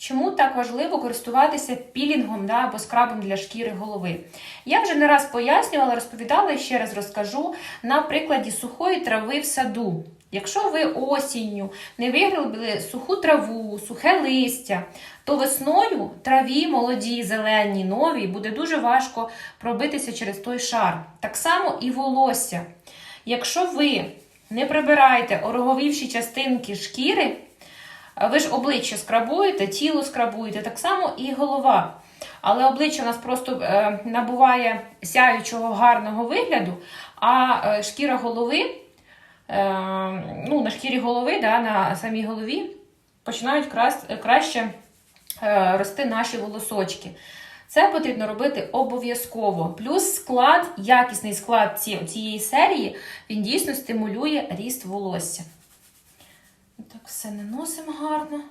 Чому так важливо користуватися пілінгом да, або скрабом для шкіри голови? Я вже не раз пояснювала, розповідала і ще раз розкажу на прикладі сухої трави в саду. Якщо ви осінню не виглибили суху траву, сухе листя, то весною траві молодій, зеленій, новій буде дуже важко пробитися через той шар. Так само і волосся. Якщо ви не прибираєте ороговівші частинки шкіри, ви ж обличчя скрабуєте, тіло скрабуєте, так само і голова. Але обличчя у нас просто е, набуває сяючого гарного вигляду, а е, шкіра голови, е, ну, на шкірі голови, да, на самій голові починають краще рости наші волосочки. Це потрібно робити обов'язково. Плюс склад, якісний склад цієї серії, він дійсно стимулює ріст волосся. Так, не носимо гарно.